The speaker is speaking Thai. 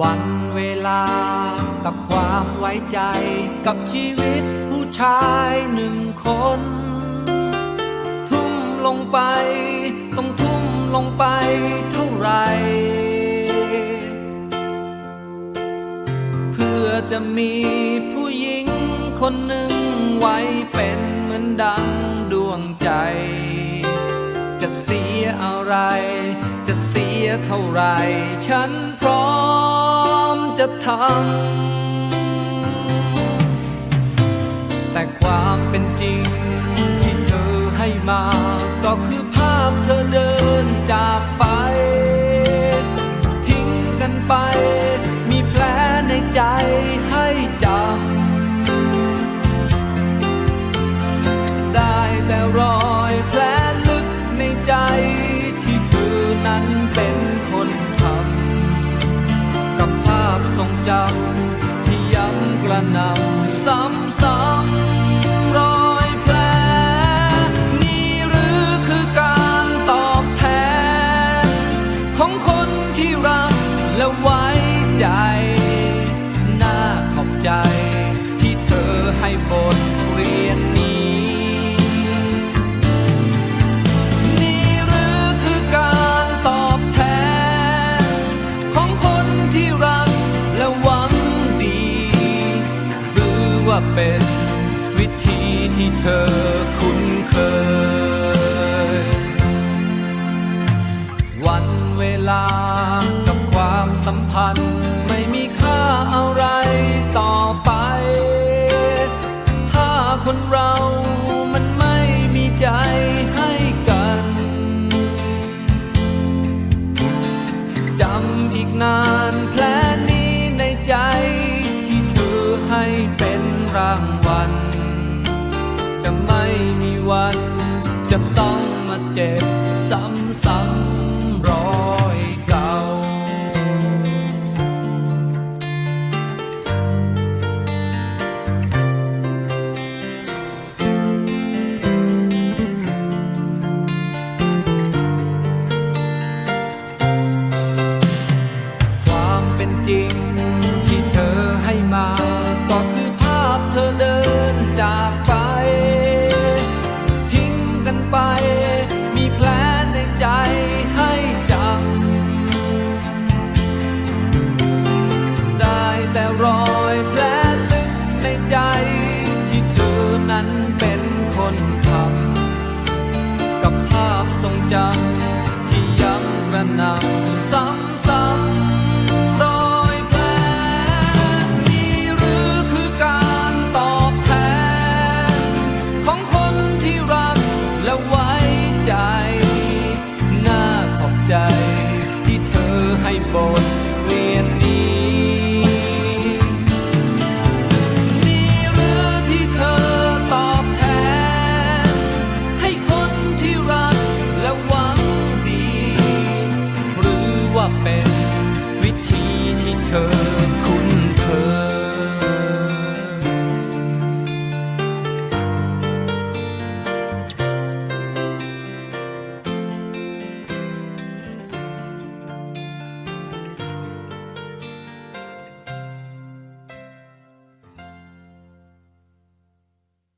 วันเวลากับความไว้ใจ กับชีวิตผู้ชายหนึ่งคน ทุ่มลงไป ต้องทุ่มลงไปเท่าไหรเพื่อจะมีผู้หญิงคนหนึ่งไว้เป็นเหมือนดังดวงใจ จะเสียอะไร จะเสียเท่าไร ฉันพร้อม จะทำแต่ความเป็นจริงที่เธอให้มา ก็คือภาพเธอเดินจากไป ทิ้งกันไป มีแผลในใจ ทรงจำที่ย้ำกระนำ ว่าเป็นวิธีที่เธอคุ้นเคย วันเวลากับความสัมพันธ์ ไม่มีค่าอะไรต่อไป ถ้าคนเรามันไม่มีใจให้กันจำอีกนานแผลนี้ในใจที่เธอให้เป็น รางวัล จะไม่มีวัน จะต้องมาเจ็บซ้ำๆ ใจที่เธอนั้นเป็นคนทำกับภาพทรงจำที่ยังกระนำซ้ำๆรอยแผลนี่หรือคือการตอบแทน ดี